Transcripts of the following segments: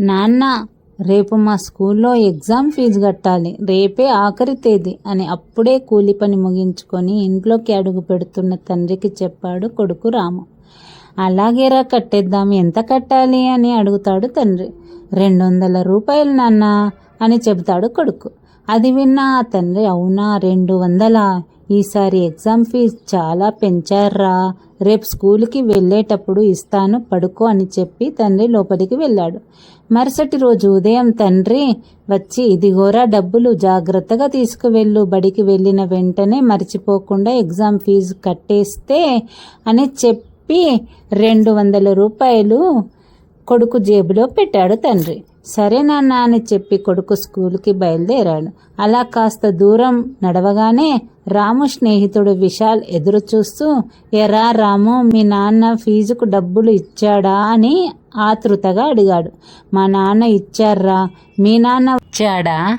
నాన్న రేపు మా స్కూల్లో ఎగ్జామ్ ఫీజు కట్టాలి. రేపే ఆఖరి తేదీ అని అప్పుడే కూలి పని ముగించుకొని ఇంట్లోకి అడుగు పెడుతున్న తండ్రికి చెప్పాడు కొడుకు రాము. అలాగేరా కట్టేద్దాం ఎంత కట్టాలి అని అడుగుతాడు తండ్రి. రెండు వందల రూపాయలు నాన్న అని చెబుతాడు కొడుకు. అది విన్న ఆ తండ్రి అవునా? రెండు వందల? ఈసారి ఎగ్జామ్ ఫీజు చాలా పెంచారా రేపు స్కూల్కి వెళ్ళేటప్పుడు ఇస్తాను పడుకో అని చెప్పి తండ్రి లోపలికి వెళ్ళాడు. మరుసటి రోజు ఉదయం తండ్రి వచ్చి ఇదిగోరా డబ్బులు జాగ్రత్తగా తీసుకువెళ్ళు. బడికి వెళ్ళిన వెంటనే మర్చిపోకుండా ఎగ్జామ్ ఫీజు కట్టేస్తే అని చెప్పి రెండు వందల రూపాయలు కొడుకు జేబులో పెట్టాడు తండ్రి. సరే నాన్న అని చెప్పి కొడుకు స్కూల్కి బయలుదేరాడు. అలా కాస్త దూరం నడవగానే రాము స్నేహితుడు విశాల్ ఎదురు చూస్తూ ఎరా రాము మీ నాన్న ఫీజుకు డబ్బులు ఇచ్చాడా అని ఆతృతగా అడిగాడు. మా నాన్న ఇచ్చారా? మీ నాన్న ఇచ్చాడా?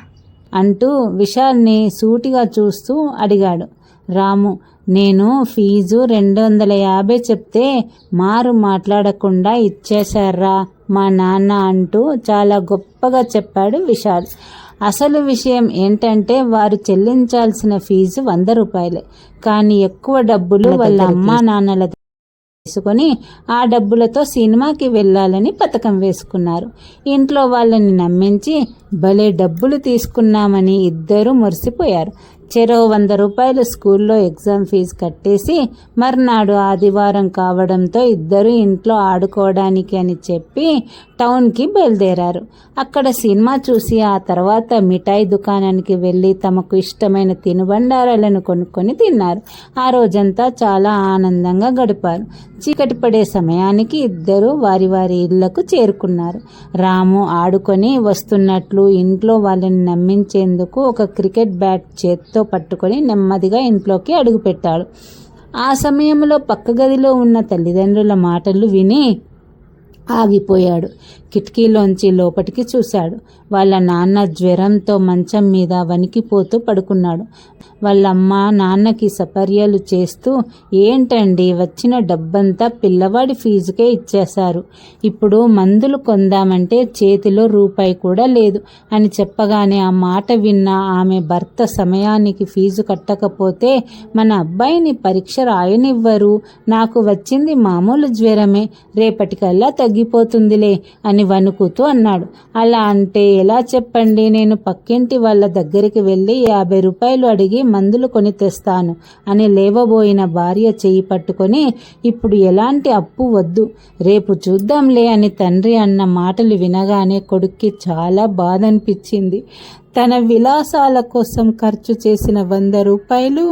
అంటూ విశాల్ని సూటిగా చూస్తూ అడిగాడు. రాము నేను ఫీజు రెండు వందల యాభై చెప్తే మారు మాట్లాడకుండా ఇచ్చేశారా మా నాన్న అంటూ చాలా గొప్పగా చెప్పాడు విశాల్. అసలు విషయం ఏంటంటే వారు చెల్లించాల్సిన ఫీజు వంద రూపాయలే. కానీ ఎక్కువ డబ్బులు వాళ్ళ అమ్మా నాన్నల తీసుకొని ఆ డబ్బులతో సినిమాకి వెళ్ళాలని పథకం వేసుకున్నారు. ఇంట్లో వాళ్ళని నమ్మించి భలే డబ్బులు తీసుకున్నామని ఇద్దరూ మురిసిపోయారు. చెరో వంద రూపాయలు స్కూల్లో ఎగ్జామ్ ఫీజు కట్టేసి మర్నాడు ఆదివారం కావడంతో ఇద్దరు ఇంట్లో ఆడుకోవడానికి అని చెప్పి టౌన్కి బయలుదేరారు. అక్కడ సినిమా చూసి ఆ తర్వాత మిఠాయి దుకాణానికి వెళ్ళి తమకు ఇష్టమైన తినుబండారాలను కొనుక్కొని తిన్నారు. ఆ రోజంతా చాలా ఆనందంగా గడిపారు. చీకటి పడే సమయానికి ఇద్దరు వారి వారి ఇళ్ళకు చేరుకున్నారు. రాము ఆడుకొని వస్తున్నట్లు ఇంట్లో వాళ్ళని నమ్మించేందుకు ఒక క్రికెట్ బ్యాట్ చేత్తో పట్టుకొని నెమ్మదిగా ఇంట్లోకి అడుగుపెట్టాడు. ఆ సమయంలో పక్క గదిలో ఉన్న తల్లిదండ్రుల మాటలు విని ఆగిపోయాడు. కిటికీలోంచి లోపటికి చూశాడు. వాళ్ళ నాన్న జ్వరంతో మంచం మీద వణికిపోతూ పడుకున్నాడు. వాళ్ళమ్మ నాన్నకి సపర్యలు చేస్తూ ఏంటండి వచ్చిన డబ్బంతా పిల్లవాడి ఫీజుకే ఇచ్చేశారు. ఇప్పుడు మందులు కొందామంటే చేతిలో రూపాయి కూడా లేదు అని చెప్పగానే ఆ మాట విన్న ఆమె భర్త సమయానికి ఫీజు కట్టకపోతే మన అబ్బాయిని పరీక్ష రాయనివ్వరు. నాకు వచ్చింది మామూలు జ్వరమే. రేపటికల్లా తగ్గి తగ్గిపోతుందిలే అని వణుకుతూ అన్నాడు. అలా అంటే ఎలా చెప్పండి? నేను పక్కింటి వాళ్ళ దగ్గరికి వెళ్ళి యాభై రూపాయలు అడిగి మందులు కొని తెస్తాను అని లేవబోయిన భార్య చేయి పట్టుకొని ఇప్పుడు ఎలాంటి అప్పు వద్దు రేపు చూద్దాంలే అని తండ్రి అన్న మాటలు వినగానే కొడుక్కి చాలా బాధ అనిపించింది తన విలాసాల కోసం ఖర్చు చేసిన వంద రూపాయలు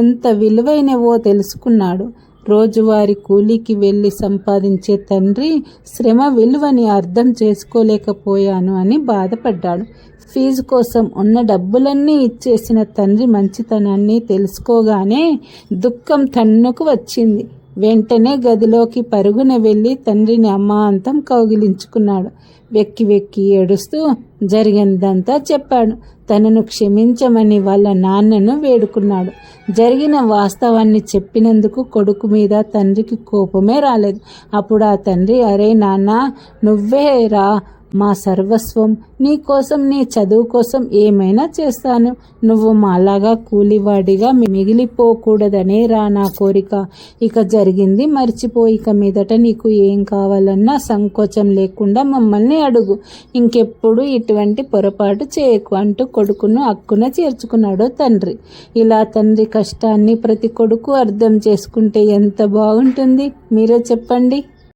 ఎంత విలువైనవో తెలుసుకున్నాడు. రోజువారి కూలీకి వెళ్ళి సంపాదించే తండ్రి శ్రమ విలువని అర్థం చేసుకోలేకపోయాను అని బాధపడ్డాడు. ఫీజు కోసం ఉన్న డబ్బులన్నీ ఇచ్చేసిన తండ్రి మంచితనాన్ని తెలుసుకోగానే దుఃఖం తన్నుకు వచ్చింది. వెంటనే గదిలోకి పరుగున వెళ్ళి తండ్రిని అమ్మాంతం కౌగిలించుకున్నాడు. వెక్కి వెక్కి ఏడుస్తూ జరిగిందంతా చెప్పాడు. తనను క్షమించమని వాళ్ళ నాన్నను వేడుకున్నాడు. జరిగిన వాస్తవాన్ని చెప్పినందుకు కొడుకు మీద తండ్రికి కోపమే రాలేదు. అప్పుడు ఆ తండ్రి అరే నాన్న నువ్వే రా. మా సర్వస్వం నీ కోసం నీ చదువు కోసం ఏమైనా చేస్తాను. నువ్వు మాలాగా కూలివాడిగా మిగిలిపోకూడదనే రా నా కోరిక. ఇక జరిగింది మర్చిపో. ఇక మీదట నీకు ఏం కావాలన్నా సంకోచం లేకుండా మమ్మల్ని అడుగు. ఇంకెప్పుడు ఎటువంటి పొరపాటు చేయకు అంటూ కొడుకును అక్కున చేర్చుకున్నాడు తండ్రి. ఇలా తండ్రి కష్టాన్ని ప్రతి కొడుకు అర్థం చేసుకుంటే ఎంత బాగుంటుంది? మీరే చెప్పండి.